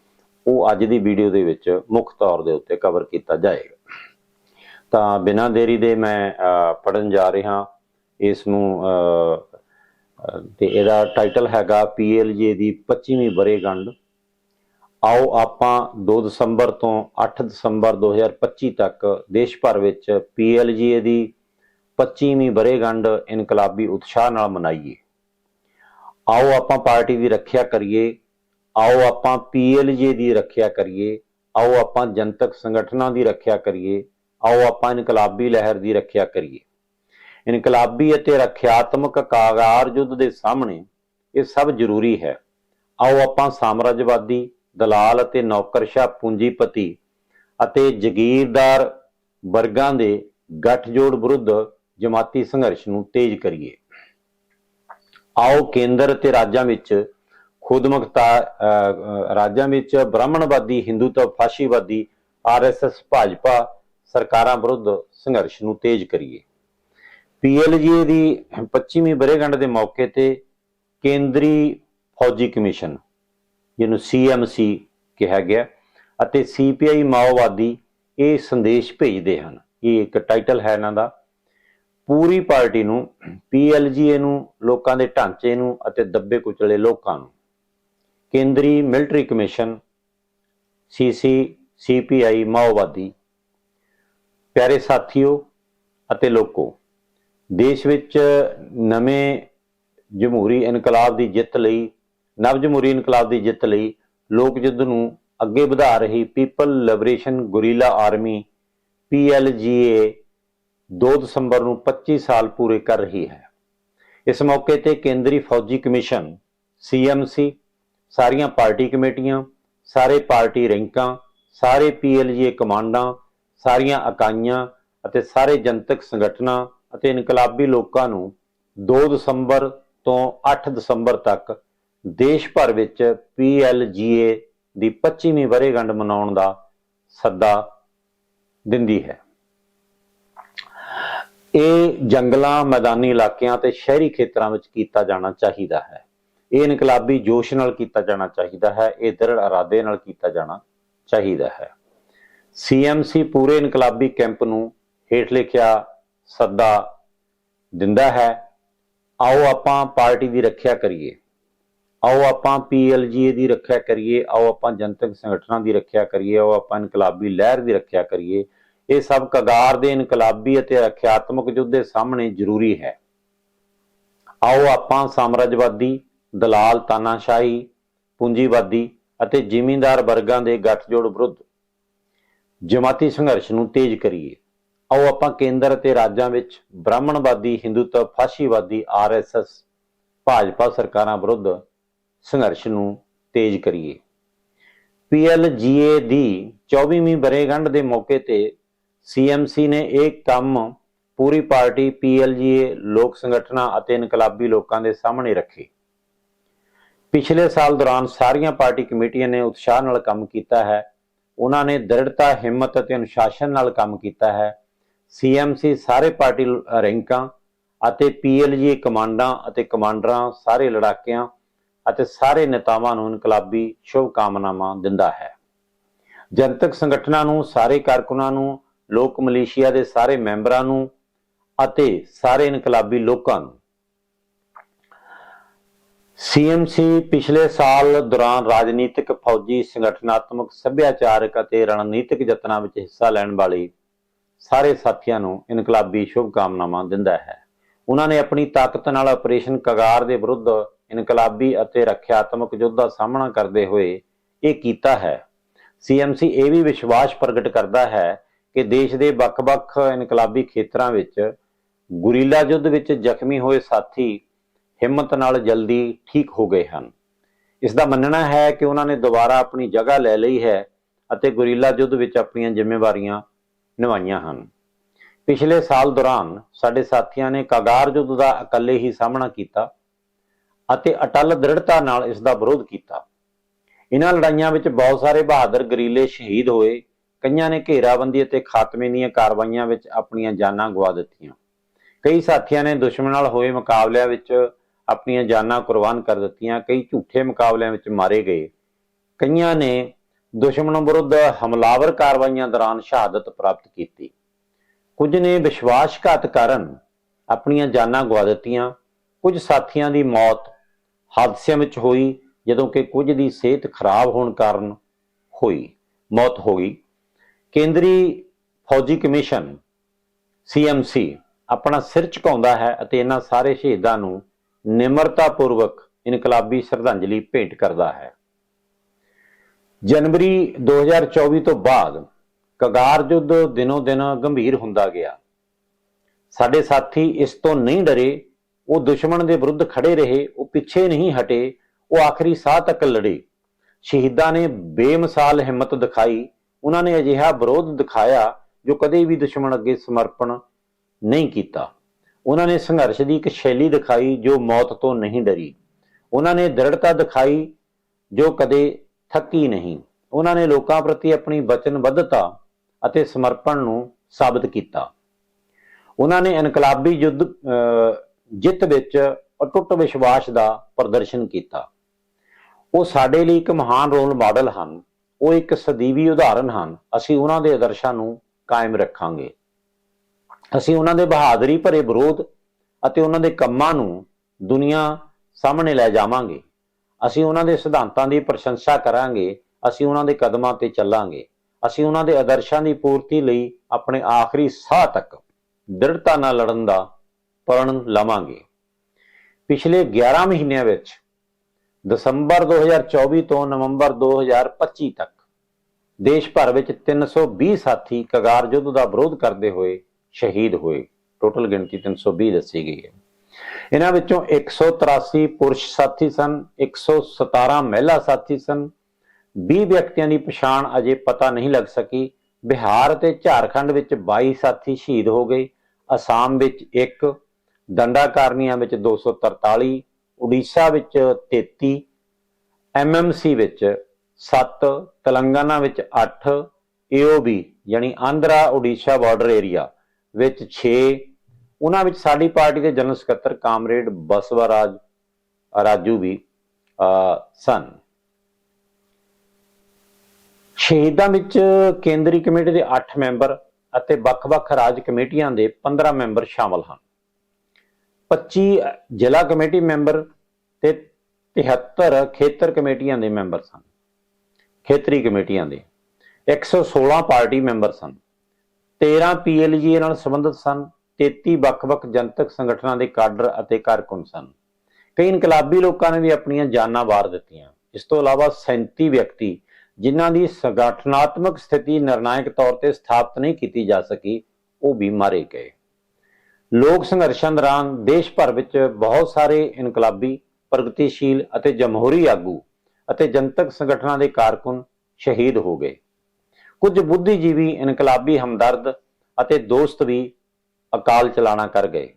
ਉਹ ਅੱਜ ਦੀ ਵੀਡੀਓ ਦੇ ਵਿੱਚ ਮੁੱਖ ਤੌਰ ਦੇ ਉੱਤੇ ਕਵਰ ਕੀਤਾ ਜਾਏਗਾ। ਤਾਂ ਬਿਨਾਂ ਦੇਰੀ ਦੇ ਮੈਂ ਪੜਨ ਜਾ ਰਿਹਾ। ਇਸ ਨੂੰ ਤੇ ਇਹਦਾ ਟਾਈਟਲ ਹੈਗਾ ਪੀਐਲਜੀ ਦੀ 25ਵੀਂ ਬਰੇਗੰਢ ਆਓ ਆਪਾਂ 2 ਦਸੰਬਰ ਤੋਂ 8 ਦਸੰਬਰ 2025 ਤੱਕ ਦੇਸ਼ ਭਰ ਵਿੱਚ ਪੀਐਲਜੀ ਦੀ 25ਵੀਂ ਬਰੇਗੰਢ ਇਨਕਲਾਬੀ ਉਤਸ਼ਾਹ ਨਾਲ ਮਨਾਈਏ। ਆਓ ਆਪਾਂ ਪਾਰਟੀ ਦੀ ਰੱਖਿਆ ਕਰੀਏ, ਆਓ ਆਪਾਂ ਪੀਐਲਜੀ ਦੀ ਰੱਖਿਆ ਕਰੀਏ, ਆਓ ਆਪਾਂ ਜਨਤਕ ਸੰਗਠਨਾਂ ਦੀ ਰੱਖਿਆ ਕਰੀਏ, ਆਓ ਆਪਾਂ ਇਨਕਲਾਬੀ ਲਹਿਰ ਦੀ ਰੱਖਿਆ ਕਰੀਏ। ਇਨਕਲਾਬੀ ਅਤੇ ਰੱਖਿਆਤਮਕ ਕਾਗਾਰ ਯੁੱਧ ਦੇ ਸਾਹਮਣੇ ਇਹ ਸਭ ਜ਼ਰੂਰੀ ਹੈ। ਆਓ ਆਪਾਂ ਸਾਮਰਾਜਵਾਦੀ ਦਲਾਲ ਅਤੇ ਨੌਕਰਸ਼ਾਹ ਪੂੰਜੀਪਤੀ ਅਤੇ ਜ਼ਗੀਰਦਾਰ ਵਰਗਾਂ ਦੇ ਗੱਠਜੋੜ ਵਿਰੁੱਧ ਜਮਾਤੀ ਸੰਘਰਸ਼ ਨੂੰ ਤੇਜ਼ ਕਰੀਏ। ਆਓ ਕੇਂਦਰ ਅਤੇ ਰਾਜਾਂ ਵਿੱਚ ਖੁਦਮੁਖਤਾ ਅਹ, ਰਾਜਾਂ ਵਿੱਚ ਬ੍ਰਾਹਮਣਵਾਦੀ ਹਿੰਦੂਤਵ ਫਾਸ਼ੀਵਾਦੀ ਆਰਐਸਐਸ ਭਾਜਪਾ ਸਰਕਾਰਾਂ ਵਿਰੁੱਧ ਸੰਘਰਸ਼ ਨੂੰ ਤੇਜ਼ ਕਰੀਏ। ਪੀਐਲਜੀ ਦੀ 25ਵੀਂ ਬਰੇਗੰਢ ਦੇ ਮੌਕੇ ਤੇ ਕੇਂਦਰੀ ਫੌਜੀ ਕਮਿਸ਼ਨ, ਜਿਹਨੂੰ ਸੀਐਮਸੀ ਕਿਹਾ ਗਿਆ ਅਤੇ ਸੀਪੀਆਈ ਮਾਓਵਾਦੀ ਇਹ ਸੰਦੇਸ਼ ਭੇਜਦੇ ਹਨ। ਇਹ ਇੱਕ ਟਾਈਟਲ ਹੈ ਇਹਨਾਂ ਦਾ। ਪੂਰੀ ਪਾਰਟੀ ਨੂੰ ਪੀਐਲਜੀਏ ਨੂੰ ਲੋਕਾਂ ਦੇ ਢਾਂਚੇ ਨੂੰ ਅਤੇ ਦੱਬੇ ਕੁਚਲੇ ਲੋਕਾਂ ਨੂੰ। ਕੇਂਦਰੀ ਮਿਲਟਰੀ ਕਮਿਸ਼ਨ ਸੀਸੀ ਸੀਪੀਆਈ ਮਾਓਵਾਦੀ, ਪਿਆਰੇ ਸਾਥੀਓ ਅਤੇ ਲੋਕੋ ਦੇਸ਼ ਵਿੱਚ ਨਵੇਂ ਜਮਹੂਰੀ ਇਨਕਲਾਬ ਦੀ ਜਿੱਤ ਲਈ, ਨਵ ਜਮਹੂਰੀ ਇਨਕਲਾਬ ਦੀ ਜਿੱਤ ਲਈ ਲੋਕ ਯੁੱਧ ਨੂੰ ਅੱਗੇ ਵਧਾ ਰਹੀ people liberation guerrilla army PLGA 2 ਦਸੰਬਰ ਨੂੰ 25 ਸਾਲ ਪੂਰੇ ਕਰ ਰਹੀ ਹੈ। ਇਸ ਮੌਕੇ ਤੇ ਕੇਂਦਰੀ ਫੌਜੀ ਕਮਿਸ਼ਨ ਸੀਐਮਸੀ ਸਾਰੀਆਂ ਪਾਰਟੀ ਕਮੇਟੀਆਂ, ਸਾਰੇ ਪਾਰਟੀ ਰੈਂਕਾਂ, ਸਾਰੇ ਪੀਐਲਜੀਏ ਕਮਾਂਡਾਂ, ਸਾਰੀਆਂ ਇਕਾਈਆਂ ਅਤੇ ਸਾਰੇ ਜਨਤਕ ਸੰਗਠਨਾਂ ਅਤੇ ਇਨਕਲਾਬੀ ਲੋਕਾਂ ਨੂੰ 2 ਦਸੰਬਰ ਤੋਂ 8 ਦਸੰਬਰ ਤੱਕ ਦੇਸ਼ ਭਰ ਵਿੱਚ ਪੀਐਲਜੀਏ ਦੀ 25ਵੀਂ ਵਰ੍ਹੇਗੰਢ ਮਨਾਉਣ ਦਾ ਸੱਦਾ ਦਿੰਦੀ ਹੈ। ਇਹ ਜੰਗਲਾਂ, ਮੈਦਾਨੀ ਇਲਾਕਿਆਂ ਤੇ ਸ਼ਹਿਰੀ ਖੇਤਰਾਂ ਵਿੱਚ ਕੀਤਾ ਜਾਣਾ ਚਾਹੀਦਾ ਹੈ। ਇਹ ਇਨਕਲਾਬੀ ਜੋਸ਼ ਨਾਲ ਕੀਤਾ ਜਾਣਾ ਚਾਹੀਦਾ ਹੈ, ਇਹ ਦ੍ਰਿੜ ਇਰਾਦੇ ਨਾਲ ਕੀਤਾ ਜਾਣਾ ਚਾਹੀਦਾ ਹੈ। ਸੀਐਮਸੀ ਪੂਰੇ ਇਨਕਲਾਬੀ ਕੈਂਪ ਨੂੰ ਹੇਠ ਲਿਖਿਆ ਸੱਦਾ ਦਿੰਦਾ ਹੈ, ਆਓ ਆਪਾਂ ਪਾਰਟੀ ਦੀ ਰੱਖਿਆ ਕਰੀਏ। ਆਓ ਆਪਾਂ ਪੀਐਲਜੀ ਦੀ ਰੱਖਿਆ ਕਰੀਏ, ਆਓ ਆਪਾਂ ਜਨਤਕ ਸੰਗਠਨਾਂ ਦੀ ਰੱਖਿਆ ਕਰੀਏ, ਆਓ ਆਪਾਂ ਇਨਕਲਾਬੀ ਲਹਿਰ ਦੀ ਰੱਖਿਆ ਕਰੀਏ। ਇਹ ਸਭ ਕਗਾਰ ਦੇ ਇਨਕਲਾਬੀ ਅਤੇ ਰੱਖਿਆਤਮਕ ਯੁੱਧ ਦੇ ਸਾਹਮਣੇ ਜ਼ਰੂਰੀ ਹੈ। ਆਓ ਆਪਾਂ ਸਾਮਰਾਜਵਾਦੀ, ਦਲਾਲ ਤਾਨਾਸ਼ਾਹੀ, ਪੂੰਜੀਵਾਦੀ ਅਤੇ ਜ਼ਿਮੀਂਦਾਰ ਵਰਗਾਂ ਦੇ ਗੱਠਜੋੜ ਵਿਰੁੱਧ ਜਮਾਤੀ ਸੰਘਰਸ਼ ਨੂੰ ਤੇਜ਼ ਕਰੀਏ। ਆਓ ਆਪਾਂ ਕੇਂਦਰ ਅਤੇ ਰਾਜਾਂ ਵਿੱਚ ਬ੍ਰਾਹਮਣਵਾਦੀ, ਹਿੰਦੂਤਵ, ਫਾਸ਼ੀਵਾਦੀ, ਆਰਐਸਐਸ, ਭਾਜਪਾ ਸਰਕਾਰਾਂ ਵਿਰੁੱਧ ਸੰਘਰਸ਼ ਨੂੰ ਤੇਜ਼ ਕਰੀਏ। ਪੀਐਲਜੀਏ ਦੀ 24ਵੀਂ ਬਰੇਗੰਢ ਦੇ ਮੌਕੇ ਤੇ ਸੀਐਮਸੀ ਨੇ ਇਹ ਕੰਮ ਪੂਰੀ ਪਾਰਟੀ ਪੀਐਲਜੀਏ ਲੋਕ ਸੰਗਠਨਾਂ ਅਤੇ ਇਨਕਲਾਬੀ ਲੋਕਾਂ ਦੇ ਸਾਹਮਣੇ ਰੱਖੇ। ਪਿਛਲੇ ਸਾਲ ਦੌਰਾਨ ਸਾਰੀਆਂ ਪਾਰਟੀ ਕਮੇਟੀਆਂ ਨੇ ਉਤਸ਼ਾਹ ਨਾਲ ਕੰਮ ਕੀਤਾ ਹੈ। ਉਹਨਾਂ ਨੇ ਦ੍ਰਿੜਤਾ, ਹਿੰਮਤ ਅਤੇ ਅਨੁਸ਼ਾਸਨ ਨਾਲ ਕੰਮ ਕੀਤਾ ਹੈ। ਸੀਐਮਸੀ ਸਾਰੇ ਪਾਰਟੀ ਲ- ਰੈਂਕਾਂ ਅਤੇ ਪੀਐਲਜੀ ਕਮਾਂਡਾਂ ਅਤੇ ਕਮਾਂਡਰਾਂ ਸਾਰੇ ਲੜਾਕਿਆਂ ਅਤੇ ਸਾਰੇ ਨੇਤਾਵਾਂ ਨੂੰ ਇਨਕਲਾਬੀ ਸ਼ੁਭ ਕਾਮਨਾਵਾਂ ਦਿੰਦਾ ਹੈ। ਜਨਤਕ ਸੰਗਠਨਾਂ ਨੂੰ, ਸਾਰੇ ਕਾਰਕੁਨਾਂ ਨੂੰ, ਲੋਕ ਮਲੇਸ਼ੀਆ ਦੇ ਸਾਰੇ ਮੈਂਬਰਾਂ ਨੂੰ ਅਤੇ ਸਾਰੇ ਇਨਕਲਾਬੀ ਲੋਕਾਂ ਨੂੰ। ਸੀਐਮਸੀ ਪਿਛਲੇ ਸਾਲ ਦੌਰਾਨ ਰਾਜਨੀਤਿਕ ਫੌਜੀ ਸੰਗਠਨਾਤਮਕ ਸੱਭਿਆਚਾਰਕ ਅਤੇ ਰਣਨੀਤਿਕ ਯਤਨਾਂ ਵਿੱਚ ਹਿੱਸਾ ਲੈਣ ਵਾਲੀ ਸਾਰੇ ਸਾਥੀਆਂ ਨੂੰ ਇਨਕਲਾਬੀ ਸ਼ੁਭ ਕਾਮਨਾਵਾਂ ਦਿੰਦਾ ਹੈ। ਉਹਨਾਂ ਨੇ ਆਪਣੀ ਤਾਕਤ ਨਾਲ ਆਪਰੇਸ਼ਨ ਕਗਾਰ ਦੇ ਵਿਰੁੱਧ ਇਨਕਲਾਬੀ ਅਤੇ ਰੱਖਿਆਤਮਕ ਯੁੱਧ ਦਾ ਸਾਹਮਣਾ ਕਰਦੇ ਹੋਏ ਇਹ ਕੀਤਾ ਹੈ। ਸੀਐਮਸੀ ਇਹ ਵੀ ਵਿਸ਼ਵਾਸ ਪ੍ਰਗਟ ਕਰਦਾ ਹੈ ਕਿ ਦੇਸ਼ ਦੇ ਵੱਖ-ਵੱਖ ਇਨਕਲਾਬੀ ਖੇਤਰਾਂ ਵਿੱਚ ਗੁਰੀਲਾ ਯੁੱਧ ਵਿੱਚ ਜ਼ਖਮੀ ਹੋਏ ਸਾਥੀ ਹਿੰਮਤ ਨਾਲ ਜਲਦੀ ਠੀਕ ਹੋ ਗਏ ਹਨ। ਇਸ ਦਾ ਮੰਨਣਾ ਹੈ ਕਿ ਉਹਨਾਂ ਨੇ ਦੁਬਾਰਾ ਆਪਣੀ ਜਗ੍ਹਾ ਲੈ ਲਈ ਹੈ ਅਤੇ ਗੁਰੀਲਾ ਯੁੱਧ ਵਿੱਚ ਆਪਣੀਆਂ ਜ਼ਿੰਮੇਵਾਰੀਆਂ ਨਿਭਾਈਆਂ ਹਨ। ਪਿਛਲੇ ਸਾਲ ਦੌਰਾਨ ਸਾਡੇ ਸਾਥੀਆਂ ਨੇ ਕਾਗਾਰ ਯੁੱਧ ਦਾ ਇਕੱਲੇ ਹੀ ਸਾਹਮਣਾ ਕੀਤਾ ਅਤੇ ਅਟਲ ਦ੍ਰਿੜਤਾ ਨਾਲ ਇਸ ਦਾ ਵਿਰੋਧ ਕੀਤਾ। ਇਹਨਾਂ ਲੜਾਈਆਂ ਵਿੱਚ ਬਹੁਤ ਸਾਰੇ ਬਹਾਦਰ ਗਰੀਲੇ ਸ਼ਹੀਦ ਹੋਏ, ਕਈਆਂ ਨੇ ਘੇਰਾਬੰਦੀ ਅਤੇ ਖਾਤਮੇ ਦੀਆਂ ਕਾਰਵਾਈਆਂ ਵਿੱਚ ਆਪਣੀਆਂ ਜਾਨਾਂ ਗਵਾ ਦਿੱਤੀਆਂ। ਕਈ ਸਾਥੀਆਂ ਨੇ ਦੁਸ਼ਮਣ ਨਾਲ ਹੋਏ ਮੁਕਾਬਲਿਆਂ ਵਿੱਚ ਆਪਣੀਆਂ ਜਾਨਾਂ ਕੁਰਬਾਨ ਕਰ ਦਿੱਤੀਆਂ, ਕਈ ਝੂਠੇ ਮੁਕਾਬਲਿਆਂ ਵਿੱਚ ਮਾਰੇ ਗਏ, ਕਈਆਂ ਨੇ ਦੁਸ਼ਮਣ ਵਿਰੁੱਧ ਹਮਲਾਵਰ ਕਾਰਵਾਈਆਂ ਦੌਰਾਨ ਸ਼ਹਾਦਤ ਪ੍ਰਾਪਤ ਕੀਤੀ। ਕੁਝ ਨੇ ਵਿਸ਼ਵਾਸਘਾਤ ਕਾਰਨ ਆਪਣੀਆਂ ਜਾਨਾਂ ਗਵਾ ਦਿੱਤੀਆਂ। ਕੁਝ ਸਾਥੀਆਂ ਦੀ ਮੌਤ ਹਾਦਸਿਆਂ ਵਿੱਚ ਹੋਈ, ਜਦੋਂ ਕਿ ਕੁਝ ਦੀ ਸਿਹਤ ਖਰਾਬ ਹੋਣ ਕਾਰਨ ਹੋਈ, ਮੌਤ ਹੋ ਗਈ। ਕੇਂਦਰੀ ਫੌਜੀ ਕਮਿਸ਼ਨ ਸੀਐਮਸੀ ਆਪਣਾ ਸਿਰ ਝੁਕਾਉਂਦਾ ਹੈ ਅਤੇ ਇਹਨਾਂ ਸਾਰੇ ਸ਼ਹੀਦਾਂ ਨੂੰ ਨਿਮਰਤਾਪੂਰਵਕ ਇਨਕਲਾਬੀ ਸ਼ਰਧਾਂਜਲੀ ਭੇਟ ਕਰਦਾ ਹੈ। ਜਨਵਰੀ 2024 ਤੋਂ ਬਾਅਦ ਕਗਾਰ ਯੁੱਧ ਦਿਨੋ ਦਿਨ ਗੰਭੀਰ ਹੁੰਦਾ ਗਿਆ। ਸਾਡੇ ਸਾਥੀ ਇਸ ਤੋਂ ਨਹੀਂ ਡਰੇ, ਉਹ ਦੁਸ਼ਮਣ ਦੇ ਵਿਰੁੱਧ ਖੜੇ ਰਹੇ, ਉਹ ਪਿੱਛੇ ਨਹੀਂ ਹਟੇ, ਉਹ ਆਖਰੀ ਸਾਹ ਤੱਕ ਲੜੇ। ਸ਼ਹੀਦਾਂ ਨੇ ਬੇਮਿਸਾਲ ਹਿੰਮਤ ਦਿਖਾਈ, ਉਹਨਾਂ ਨੇ ਅਜਿਹਾ ਵਿਰੋਧ ਦਿਖਾਇਆ ਜੋ ਕਦੇ ਵੀ ਦੁਸ਼ਮਣ ਅੱਗੇ ਸਮਰਪਣ ਨਹੀਂ ਕੀਤਾ। ਉਹਨਾਂ ਨੇ ਸੰਘਰਸ਼ ਦੀ ਇੱਕ ਸ਼ੈਲੀ ਦਿਖਾਈ ਜੋ ਮੌਤ ਤੋਂ ਨਹੀਂ ਡਰੀ। ਉਹਨਾਂ ਨੇ ਦ੍ਰਿੜਤਾ ਦਿਖਾਈ ਜੋ ਕਦੇ ਥੱਕੀ ਨਹੀਂ। ਉਹਨਾਂ ਨੇ ਲੋਕਾਂ ਪ੍ਰਤੀ ਆਪਣੀ ਵਚਨਬੱਧਤਾ ਅਤੇ ਸਮਰਪਣ ਨੂੰ ਸਾਬਤ ਕੀਤਾ। ਉਹਨਾਂ ਨੇ ਇਨਕਲਾਬੀ ਯੁੱਧ ਅਹ, ਜਿੱਤ ਵਿੱਚ ਅਟੁੱਟ ਵਿਸ਼ਵਾਸ ਦਾ ਪ੍ਰਦਰਸ਼ਨ ਕੀਤਾ। ਉਹ ਸਾਡੇ ਲਈ ਇੱਕ ਮਹਾਨ ਰੋਲ ਮਾਡਲ ਹਨ। ਉਹ ਇੱਕ ਸਦੀਵੀ ਉਦਾਹਰਨ ਹਨ। ਅਸੀਂ ਉਹਨਾਂ ਦੇ ਆਦਰਸ਼ਾਂ ਨੂੰ ਕਾਇਮ ਰੱਖਾਂਗੇ। ਅਸੀਂ ਉਹਨਾਂ ਦੇ ਬਹਾਦਰੀ ਭਰੇ ਵਿਰੋਧ ਅਤੇ ਉਹਨਾਂ ਦੇ ਕੰਮਾਂ ਨੂੰ ਦੁਨੀਆ ਸਾਹਮਣੇ ਲੈ ਜਾਵਾਂਗੇ। ਅਸੀਂ ਉਹਨਾਂ ਦੇ ਸਿਧਾਂਤਾਂ ਦੀ ਪ੍ਰਸ਼ੰਸਾ ਕਰਾਂਗੇ, ਅਸੀਂ ਉਹਨਾਂ ਦੇ ਕਦਮਾਂ ਤੇ ਚੱਲਾਂਗੇ। ਅਸੀਂ ਉਹਨਾਂ ਦੇ ਆਦਰਸ਼ਾਂ ਦੀ ਪੂਰਤੀ ਲਈ ਆਪਣੇ ਆਖਰੀ ਸਾਹ ਤੱਕ ਦ੍ਰਿੜਤਾ ਨਾਲ ਲੜਨ ਦਾ ਪ੍ਰਣ ਲਵਾਂਗੇ। ਪਿਛਲੇ 11 ਮਹੀਨਿਆਂ ਵਿੱਚ ਦਸੰਬਰ 2024 ਤੋਂ ਨਵੰਬਰ 2025 ਤੱਕ ਦੇਸ਼ ਭਰ ਵਿੱਚ 320 ਸਾਥੀ ਕਗਾਰ ਯੁੱਧ ਦਾ ਵਿਰੋਧ ਕਰਦੇ ਹੋਏ ਸ਼ਹੀਦ ਹੋਏ। ਟੋਟਲ ਗਿਣਤੀ 320 ਦੱਸੀ ਗਈ ਹੈ। ਇਹਨਾਂ ਵਿੱਚੋਂ 183 ਪੁਰਸ਼ ਸਾਥੀ ਸਨ 117 ਮਹਿਲਾ ਸਾਥੀ ਸਨ। 20 ਵਿਅਕਤੀਆਂ ਦੀ ਪਛਾਣ ਅਜੇ ਪਤਾ ਨਹੀਂ ਲੱਗ ਸਕੀ। ਬਿਹਾਰ ਅਤੇ ਝਾਰਖੰਡ ਵਿੱਚ 22 ਸਾਥੀ ਸ਼ਹੀਦ ਹੋ ਗਏ। ਅਸਾਮ ਵਿੱਚ 1 ਦੰਡਾਕਾਰਨੀਆਂ ਵਿੱਚ 243 ਉੜੀਸਾ ਵਿੱਚ 33 ਐਮਐਮਸੀ ਵਿੱਚ 7 ਤੇਲੰਗਾਨਾ ਵਿੱਚ 8 ਏਓਬੀ ਯਾਨੀ ਆਂਧਰਾ ਉੜੀਸਾ ਬਾਰਡਰ ਏਰੀਆ ਵਿੱਚ 6 ਉਹਨਾਂ ਵਿੱਚ ਸਾਡੀ ਪਾਰਟੀ ਦੇ ਜਨਰਲ ਸਕੱਤਰ ਕਾਮਰੇਡ ਬਸਵਾ ਰਾਜ ਰਾਜੂ ਵੀ ਸਨ। ਸ਼ਹੀਦਾਂ ਵਿੱਚ ਕੇਂਦਰੀ ਕਮੇਟੀ ਦੇ 8 ਮੈਂਬਰ ਅਤੇ ਵੱਖ-ਵੱਖ ਰਾਜ ਕਮੇਟੀਆਂ ਦੇ 15 ਮੈਂਬਰ ਸ਼ਾਮਲ ਹਨ। 25 ਜ਼ਿਲ੍ਹਾ ਕਮੇਟੀ ਮੈਂਬਰ ਤੇ 73 ਖੇਤਰ ਕਮੇਟੀਆਂ ਦੇ ਮੈਂਬਰ ਸਨ। ਖੇਤਰੀ ਕਮੇਟੀਆਂ ਦੇ। 116 ਪਾਰਟੀ ਮੈਂਬਰ ਸਨ। 13 ਪੀਐਲਜੀ ਨਾਲ ਸੰਬੰਧਿਤ ਸਨ। 33 ਵੱਖ-ਵੱਖ ਜਨਤਕ ਸੰਗਠਨਾਂ ਦੇ ਕਾਡਰ ਅਤੇ ਕਾਰਕੁਨ ਸਨ। ਕਈ ਇਨਕਲਾਬੀ ਲੋਕਾਂ ਨੇ ਵੀ ਆਪਣੀਆਂ ਜਾਨਾਂ ਵਾਰ ਦਿੱਤੀਆਂ। ਇਸ ਤੋਂ ਇਲਾਵਾ 37 ਵਿਅਕਤੀ, ਜਿਨ੍ਹਾਂ ਦੀ ਸੰਗਠਨਾਤਮਕ ਸਥਿਤੀ ਨਿਰਣਾਇਕ ਤੌਰ ਤੇ ਸਥਾਪਿਤ ਨਹੀਂ ਕੀਤੀ ਜਾ ਸਕੀ, ਉਹ ਵੀ ਮਾਰੇ ਗਏ। ਲੋਕ ਸੰਘਰਸ਼ਾਂ ਦੌਰਾਨ ਦੇਸ਼ ਭਰ ਵਿੱਚ ਬਹੁਤ ਸਾਰੇ ਇਨਕਲਾਬੀ, ਪ੍ਰਗਤੀਸ਼ੀਲ ਅਤੇ ਜਮਹੂਰੀ ਆਗੂ ਅਤੇ ਜਨਤਕ ਸੰਗਠਨਾਂ ਦੇ ਕਾਰਕੁਨ ਸ਼ਹੀਦ ਹੋ ਗਏ। ਕੁਝ ਬੁੱਧੀਜੀਵੀ ਇਨਕਲਾਬੀ ਹਮਦਰਦ ਅਤੇ ਦੋਸਤ ਵੀ ਅਕਾਲ ਚਲਾਣਾ ਕਰ ਗਏ।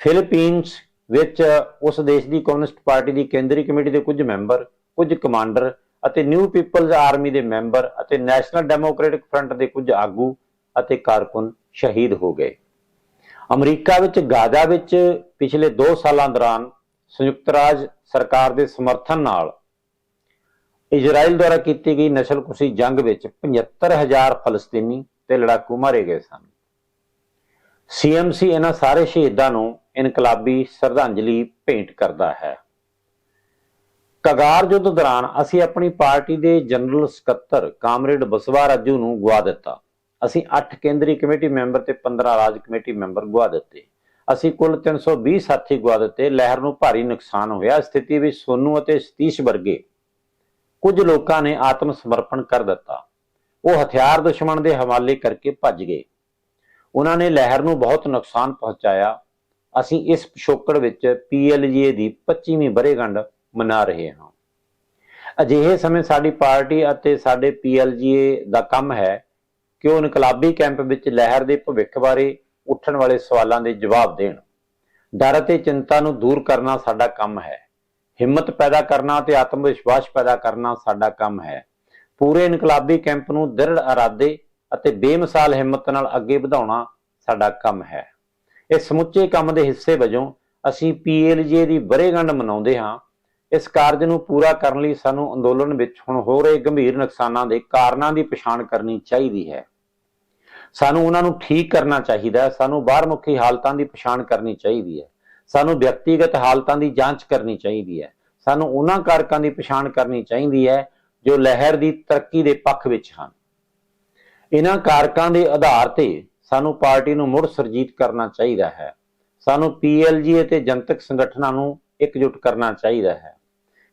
ਫਿਲੀਪੀਨਸ ਵਿੱਚ ਉਸ ਦੇਸ਼ ਦੀ ਕਮਿਊਨਿਸਟ ਪਾਰਟੀ ਦੀ ਕੇਂਦਰੀ ਕਮੇਟੀ ਦੇ ਕੁਝ ਮੈਂਬਰ, ਕੁਝ ਕਮਾਂਡਰ ਅਤੇ ਨਿਊ ਪੀਪਲਜ਼ ਆਰਮੀ ਦੇ ਮੈਂਬਰ ਅਤੇ ਨੈਸ਼ਨਲ ਡੈਮੋਕ੍ਰੈਟਿਕ ਫਰੰਟ ਦੇ ਕੁਝ ਆਗੂ ਅਤੇ ਕਾਰਕੁਨ ਸ਼ਹੀਦ ਹੋ ਗਏ। ਅਮਰੀਕਾ ਵਿੱਚ, ਗਾਜ਼ਾ ਵਿੱਚ ਪਿਛਲੇ 2 ਸਾਲਾਂ ਦੌਰਾਨ ਸੰਯੁਕਤ ਰਾਜ ਸਰਕਾਰ ਦੇ ਸਮਰਥਨ ਨਾਲ ਇਜ਼ਰਾਈਲ ਦੁਆਰਾ ਕੀਤੀ ਗਈ ਨਸਲਕੁਸ਼ੀ ਜੰਗ ਵਿੱਚ 75000 ਫਲਸਤੀਨੀ ਤੇ ਲੜਾਕੂ ਮਾਰੇ ਗਏ ਸਨ। ਸੀਐਮਸੀ ਇਹਨਾਂ ਸਾਰੇ ਸ਼ਹੀਦਾਂ ਨੂੰ ਇਨਕਲਾਬੀ ਸ਼ਰਧਾਂਜਲੀ ਭੇਂਟ ਕਰਦਾ ਹੈ। ਕਗਾਰ ਯੁੱਧ ਦੌਰਾਨ ਅਸੀਂ ਆਪਣੀ ਪਾਰਟੀ ਦੇ ਜਨਰਲ ਸਕੱਤਰ ਕਾਮਰੇਡ ਬਸਵਾ ਰਾਜੂ ਨੂੰ ਗਵਾ ਦਿੱਤਾ। ਅਸੀਂ 8 ਕੇਂਦਰੀ ਕਮੇਟੀ ਮੈਂਬਰ ਤੇ 15 ਰਾਜ ਕਮੇਟੀ ਮੈਂਬਰ ਗਵਾ ਦਿੱਤੇ। ਅਸੀਂ ਕੁੱਲ 320 ਸਾਥੀ ਗਵਾ ਦਿੱਤੇ। ਲਹਿਰ ਨੂੰ ਭਾਰੀ ਨੁਕਸਾਨ ਹੋਇਆ। ਸਥਿਤੀ ਵਿੱਚ ਸੋਨੂ ਅਤੇ ਸਤੀਸ਼ ਵਰਗੇ ਕੁਝ ਲੋਕਾਂ ਨੇ ਆਤਮ ਸਮਰਪਣ ਕਰ ਦਿੱਤਾ। ਉਹ ਹਥਿਆਰ ਦੁਸ਼ਮਣ ਦੇ ਹਵਾਲੇ ਕਰਕੇ ਭੱਜ ਗਏ। ਉਹਨਾਂ ਨੇ ਲਹਿਰ ਨੂੰ ਬਹੁਤ ਨੁਕਸਾਨ ਪਹੁੰਚਾਇਆ। ਅਸੀਂ ਇਸ ਪਿਛੋਕੜ ਵਿੱਚ ਪੀਐਲਜੀਏ ਦੀ 25ਵੀਂ ਬਰੇਗੰਢ ਮਨਾ ਰਹੇ ਹਾਂ। ਅਜਿਹੇ ਸਮੇਂ ਸਾਡੀ ਪਾਰਟੀ ਅਤੇ ਸਾਡੇ ਪੀਐਲਜੀਏ ਦਾ ਕੰਮ ਹੈ ਕਿ ਉਹ ਇਨਕਲਾਬੀ ਕੈਂਪ ਵਿੱਚ ਲਹਿਰ ਦੇ ਭਵਿੱਖ ਬਾਰੇ ਉੱਠਣ ਵਾਲੇ ਸਵਾਲਾਂ ਦੇ ਜਵਾਬ ਦੇਣ। ਡਰ ਅਤੇ ਚਿੰਤਾ ਨੂੰ ਦੂਰ ਕਰਨਾ ਸਾਡਾ ਕੰਮ ਹੈ। ਹਿੰਮਤ ਪੈਦਾ ਕਰਨਾ ਤੇ ਆਤਮ ਵਿਸ਼ਵਾਸ ਪੈਦਾ ਕਰਨਾ ਸਾਡਾ ਕੰਮ ਹੈ। ਪੂਰੇ ਇਨਕਲਾਬੀ ਕੈਂਪ ਨੂੰ ਦ੍ਰਿੜ ਇਰਾਦੇ ਅਤੇ ਬੇਮਿਸਾਲ ਹਿੰਮਤ ਨਾਲ ਅੱਗੇ ਵਧਾਉਣਾ ਸਾਡਾ ਕੰਮ ਹੈ। ਇਸ ਸਮੁੱਚੇ ਕੰਮ ਦੇ ਹਿੱਸੇ ਵਜੋਂ ਅਸੀਂ ਪੀਐਲਜੇ ਦੀ ਬਰੇਗੰਢ ਮਨਾਉਂਦੇ ਹਾਂ। ਇਸ ਕਾਰਜ ਨੂੰ ਪੂਰਾ ਕਰਨ ਲਈ ਸਾਨੂੰ ਅੰਦੋਲਨ ਵਿੱਚ ਹੁਣ ਹੋ ਰਹੇ ਗੰਭੀਰ ਨੁਕਸਾਨਾਂ ਦੇ ਕਾਰਨਾਂ ਦੀ ਪਛਾਣ ਕਰਨੀ ਚਾਹੀਦੀ ਹੈ। ਸਾਨੂੰ ਉਹਨਾਂ ਨੂੰ ਠੀਕ ਕਰਨਾ ਚਾਹੀਦਾ ਹੈ। ਸਾਨੂੰ ਬਾਹਰਮੁਖੀ ਹਾਲਤਾਂ ਦੀ ਪਛਾਣ ਕਰਨੀ ਚਾਹੀਦੀ ਹੈ। ਸਾਨੂੰ ਵਿਅਕਤੀਗਤ ਹਾਲਤਾਂ ਦੀ ਜਾਂਚ ਕਰਨੀ ਚਾਹੀਦੀ ਹੈ। ਸਾਨੂੰ ਉਹਨਾਂ ਕਾਰਕਾਂ ਦੀ ਪਛਾਣ ਕਰਨੀ ਚਾਹੀਦੀ ਹੈ ਜੋ ਲਹਿਰ ਦੀ ਤਰੱਕੀ ਦੇ ਪੱਖ ਵਿੱਚ ਹਨ। ਇਹਨਾਂ ਕਾਰਕਾਂ ਦੇ ਆਧਾਰ ਤੇ ਸਾਨੂੰ ਪਾਰਟੀ ਨੂੰ ਮੁੜ ਸਰਜੀਤ ਕਰਨਾ ਚਾਹੀਦਾ ਹੈ। ਸਾਨੂੰ ਪੀਐਲਜੀ ਅਤੇ ਜਨਤਕ ਸੰਗਠਨਾਂ ਨੂੰ ਇਕਜੁੱਟ ਕਰਨਾ ਚਾਹੀਦਾ ਹੈ।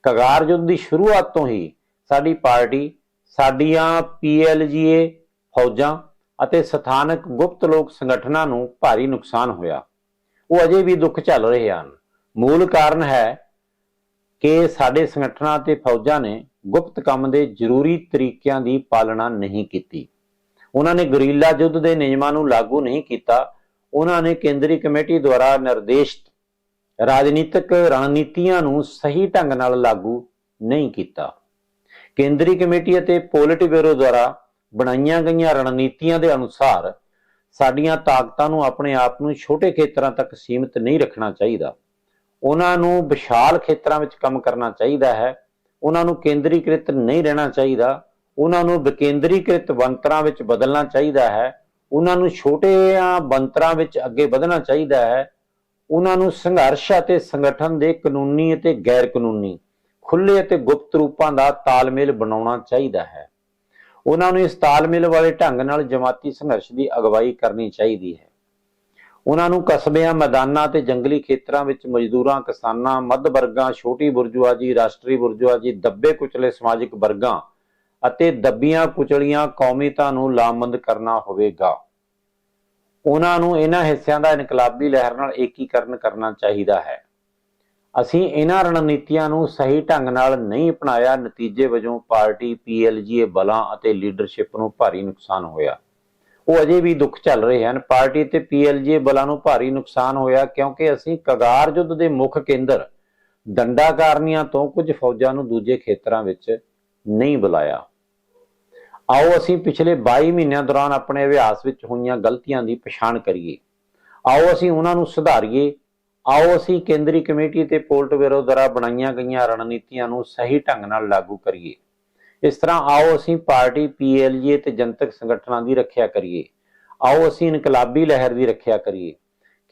ਕਗਾਰ ਯੁੱਧ ਦੀ ਸ਼ੁਰੂਆਤ ਤੋਂ ਹੀ ਸਾਡੀ ਪਾਰਟੀ ਸਾਡੀਆਂ ਪੀਐਲਜੀਏ ਫੌਜਾਂ ਅਤੇ ਸਥਾਨਕ ਗੁਪਤ ਲੋਕ ਸੰਗਠਨਾਂ ਨੂੰ ਭਾਰੀ ਨੁਕਸਾਨ ਹੋਇਆ। ਉਹ ਅਜੇ ਵੀ ਦੁੱਖ ਝੱਲ ਰਹੇ ਹਨ। ਮੂਲ ਕਾਰਨ ਹੈ ਕਿ ਸਾਡੇ ਸੰਗਠਨਾਂ ਤੇ ਫੌਜਾਂ ਨੇ ਗੁਪਤ ਕੰਮ ਦੇ ਜ਼ਰੂਰੀ ਤਰੀਕਿਆਂ ਦੀ ਪਾਲਣਾ ਨਹੀਂ ਕੀਤੀ। ਉਹਨਾਂ ਨੇ ਗਰੀਲਾ ਯੁੱਧ ਦੇ ਨਿਯਮਾਂ ਨੂੰ ਲਾਗੂ ਨਹੀਂ ਕੀਤਾ। ਉਹਨਾਂ ਨੇ ਕੇਂਦਰੀ ਕਮੇਟੀ ਦੁਆਰਾ ਨਿਰਦੇਸ਼ਿਤ ਰਾਜਨੀਤਿਕ ਰਣਨੀਤੀਆਂ ਨੂੰ ਸਹੀ ਢੰਗ ਨਾਲ ਲਾਗੂ ਨਹੀਂ ਕੀਤਾ। ਕੇਂਦਰੀ ਕਮੇਟੀ ਅਤੇ ਪੋਲਿਟ ਬਿਊਰੋ ਦੁਆਰਾ ਬਣਾਈਆਂ ਗਈਆਂ ਰਣਨੀਤੀਆਂ ਦੇ ਅਨੁਸਾਰ ਸਾਡੀਆਂ ਤਾਕਤਾਂ ਨੂੰ ਆਪਣੇ ਆਪ ਨੂੰ ਛੋਟੇ ਖੇਤਰਾਂ ਤੱਕ ਸੀਮਿਤ ਨਹੀਂ ਰੱਖਣਾ ਚਾਹੀਦਾ। ਉਹਨਾਂ ਨੂੰ ਵਿਸ਼ਾਲ ਖੇਤਰਾਂ ਵਿੱਚ ਕੰਮ ਕਰਨਾ ਚਾਹੀਦਾ ਹੈ। ਉਹਨਾਂ ਨੂੰ ਕੇਂਦਰੀਕ੍ਰਿਤ ਨਹੀਂ ਰਹਿਣਾ ਚਾਹੀਦਾ। ਉਹਨਾਂ ਨੂੰ ਵਿਕੇਂਦਰੀਕ੍ਰਿਤ ਬੰਤਰਾਂ ਵਿੱਚ ਬਦਲਣਾ ਚਾਹੀਦਾ ਹੈ, ਉਹਨਾਂ ਨੂੰ ਛੋਟੇਆਂ ਬੰਤਰਾਂ ਵਿੱਚ ਅੱਗੇ ਵਧਣਾ ਚਾਹੀਦਾ ਹੈ, ਉਹਨਾਂ ਨੂੰ ਸੰਘਰਸ਼ ਅਤੇ ਸੰਗਠਨ ਦੇ ਕਾਨੂੰਨੀ ਅਤੇ ਗੈਰ ਕਾਨੂੰਨੀ ਖੁੱਲੇ ਅਤੇ ਗੁਪਤ ਰੂਪਾਂ ਦਾ ਤਾਲਮੇਲ ਬਣਾਉਣਾ ਚਾਹੀਦਾ ਹੈ। ਉਹਨਾਂ ਨੂੰ ਇਸ ਤਾਲਮੇਲ ਵਾਲੇ ਢੰਗ ਨਾਲ ਜਮਾਤੀ ਸੰਘਰਸ਼ ਦੀ ਅਗਵਾਈ ਕਰਨੀ ਚਾਹੀਦੀ ਹੈ। ਉਹਨਾਂ ਨੂੰ ਕਸਬਿਆਂ, ਮੈਦਾਨਾਂ ਤੇ ਜੰਗਲੀ ਖੇਤਰਾਂ ਵਿੱਚ ਮਜ਼ਦੂਰਾਂ, ਕਿਸਾਨਾਂ, ਮੱਧ ਵਰਗਾਂ, ਛੋਟੀ ਬੁਰਜੁਆਜੀ, ਰਾਸ਼ਟਰੀ ਬੁਰਜੁਆਜੀ, ਦੱਬੇ ਕੁਚਲੇ ਸਮਾਜਿਕ ਵਰਗਾਂ ਅਤੇ ਦੱਬੀਆਂ ਕੁਚਲੀਆਂ ਕੌਮੀਤਾ ਨੂੰ ਲਾਮਬੰਦ ਕਰਨਾ ਹੋਵੇਗਾ। ਉਹਨਾਂ ਨੂੰ ਇਹਨਾਂ ਹਿੱਸਿਆਂ ਦਾ ਇਨਕਲਾਬੀ ਲਹਿਰ ਨਾਲ ਏਕੀਕਰਨ ਕਰਨਾ ਚਾਹੀਦਾ ਹੈ। ਅਸੀਂ ਇਹਨਾਂ ਰਣਨੀਤੀਆਂ ਨੂੰ ਸਹੀ ਢੰਗ ਨਾਲ ਨਹੀਂ ਅਪਣਾਇਆ, ਨਤੀਜੇ ਵਜੋਂ ਪਾਰਟੀ ਪੀਐਲਜੀਏ ਬਲਾਂ ਅਤੇ ਲੀਡਰਸ਼ਿਪ ਨੂੰ ਭਾਰੀ ਨੁਕਸਾਨ ਹੋਇਆ। ਉਹ ਅਜੇ ਵੀ ਦੁੱਖ ਚੱਲ ਰਹੇ ਹਨ। ਪਾਰਟੀ ਤੇ ਪੀਐਲਜੀਏ ਬਲਾਂ ਨੂੰ ਭਾਰੀ ਨੁਕਸਾਨ ਹੋਇਆ ਕਿਉਂਕਿ ਅਸੀਂ ਕਗਾਰ ਯੁੱਧ ਦੇ ਮੁੱਖ ਕੇਂਦਰ ਦੰਡਾਕਾਰਨੀਆਂ ਤੋਂ ਕੁਝ ਫੌਜਾਂ ਨੂੰ ਦੂਜੇ ਖੇਤਰਾਂ ਵਿੱਚ ਨਹੀਂ ਬੁਲਾਇਆ। ਆਓ ਅਸੀਂ ਪਿਛਲੇ 22 ਮਹੀਨਿਆਂ ਦੌਰਾਨ ਆਪਣੇ ਅਭਿਆਸ ਵਿੱਚ ਹੋਈਆਂ ਗਲਤੀਆਂ ਦੀ ਪਛਾਣ ਕਰੀਏ। ਆਓ ਅਸੀਂ ਉਹਨਾਂ ਨੂੰ ਸੁਧਾਰੀਏ। ਆਓ ਅਸੀਂ ਕੇਂਦਰੀ ਕਮੇਟੀ ਤੇ ਪੋਲਟ ਬਿਊਰੋ ਦੁਆਰਾ ਬਣਾਈਆਂ ਗਈਆਂ ਰਣਨੀਤੀਆਂ ਨੂੰ ਸਹੀ ਢੰਗ ਨਾਲ ਲਾਗੂ ਕਰੀਏ। ਇਸ ਤਰ੍ਹਾਂ ਆਓ ਅਸੀਂ ਪਾਰਟੀ ਪੀਐਲਜੀ ਤੇ ਜਨਤਕ ਸੰਗਠਨਾਂ ਦੀ ਰੱਖਿਆ ਕਰੀਏ। ਆਓ ਅਸੀਂ ਇਨਕਲਾਬੀ ਲਹਿਰ ਦੀ ਰੱਖਿਆ ਕਰੀਏ।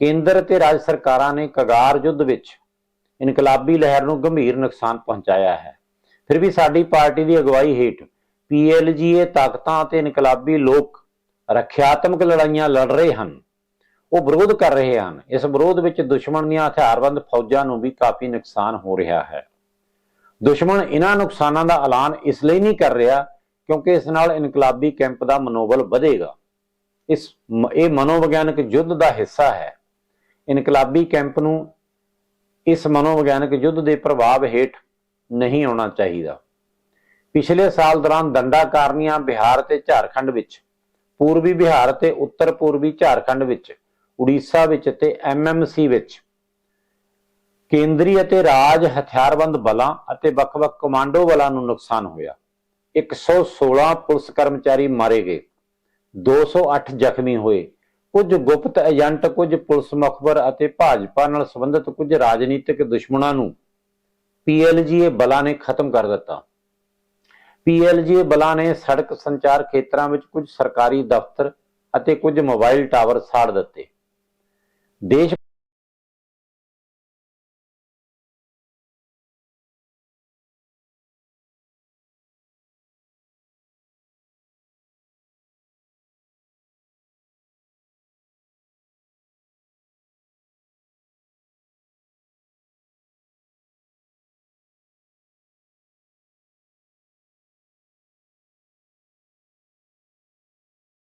ਕੇਂਦਰ ਤੇ ਰਾਜ ਸਰਕਾਰਾਂ ਨੇ ਕਗਾਰ ਯੁੱਧ ਵਿੱਚ ਇਨਕਲਾਬੀ ਲਹਿਰ ਨੂੰ ਗੰਭੀਰ ਨੁਕਸਾਨ ਪਹੁੰਚਾਇਆ ਹੈ। ਫਿਰ ਵੀ ਸਾਡੀ ਪਾਰਟੀ ਦੀ ਅਗਵਾਈ ਹੇਠ ਪੀਐਲਜੀਏ ਤਾਕਤਾਂ ਅਤੇ ਇਨਕਲਾਬੀ ਲੋਕ ਰੱਖਿਆਤਮਕ ਲੜਾਈਆਂ ਲੜ ਰਹੇ ਹਨ। ਉਹ ਵਿਰੋਧ ਕਰ ਰਹੇ ਹਨ। ਇਸ ਵਿਰੋਧ ਵਿੱਚ ਦੁਸ਼ਮਣ ਦੀਆਂ ਹਥਿਆਰਬੰਦ ਫੌਜਾਂ ਨੂੰ ਵੀ ਕਾਫੀ ਨੁਕਸਾਨ ਹੋ ਰਿਹਾ ਹੈ। ਦੁਸ਼ਮਣ ਇਹਨਾਂ ਨੁਕਸਾਨਾਂ ਦਾ ਐਲਾਨ ਇਸ ਲਈ ਨਹੀਂ ਕਰ ਰਿਹਾ ਕਿਉਂਕਿ ਇਸ ਨਾਲ ਇਨਕਲਾਬੀ ਕੈਂਪ ਦਾ ਮਨੋਬਲ ਵਧੇਗਾ। ਇਸ ਇਹ ਮਨੋਵਿਗਿਆਨਕ ਯੁੱਧ ਦਾ ਹਿੱਸਾ ਹੈ। ਇਨਕਲਾਬੀ ਕੈਂਪ ਨੂੰ ਇਸ ਮਨੋਵਿਗਿਆਨਕ ਯੁੱਧ ਦੇ ਪ੍ਰਭਾਵ ਹੇਠ ਨਹੀਂ ਆਉਣਾ ਚਾਹੀਦਾ। ਪਿਛਲੇ ਸਾਲ ਦੌਰਾਨ ਦੰਡਾ ਦੰਡਾਕਾਰਨੀਆਂ ਬਿਹਾਰ ਤੇ ਝਾਰਖੰਡ ਵਿੱਚ, ਪੂਰਬੀ ਬਿਹਾਰ ਤੇ ਉੱਤਰ ਪੂਰਬੀ ਝਾਰਖੰਡ ਵਿੱਚ, ਉੜੀਸਾ ਵਿੱਚ ਤੇ ਐਮਐਮਸੀ ਵਿੱਚ। ਕੇਂਦਰੀ ਅਤੇ ਰਾਜ ਹਥਿਆਰਬੰਦ ਬਲਾਂ ਅਤੇ ਵੱਖ-ਵੱਖ ਕਮਾਂਡੋ ਬਲਾਂ ਨੂੰ ਨੁਕਸਾਨ ਹੋਇਆ। 116 ਪੁਲਿਸ ਕਰਮਚਾਰੀ ਮਾਰੇ ਗਏ। 208 ਜ਼ਖਮੀ ਹੋਏ। ਕੁਝ ਗੁਪਤ ਏਜੰਟ, ਕੁਝ ਪੁਲਿਸ ਮੁਖਬਰ ਅਤੇ ਭਾਜਪਾ ਨਾਲ ਸੰਬੰਧਿਤ ਕੁਝ ਰਾਜਨੀਤਿਕ ਦੁਸ਼ਮਣਾਂ ਨੂੰ ਪੀਐਲਜੀਏ ਬਲਾਂ ਨੇ ਖਤਮ ਕਰ ਦਿੱਤਾ। ਪੀਐਲਜੀਏ ਬਲਾਂ ਨੇ ਸੜਕ ਸੰਚਾਰ ਖੇਤਰਾਂ ਵਿੱਚ ਕੁਝ ਸਰਕਾਰੀ ਦਫ਼ਤਰ ਅਤੇ ਕੁਝ ਮੋਬਾਈਲ ਟਾਵਰ ਸਾੜ ਦਿੱਤੇ। ਦੇਸ਼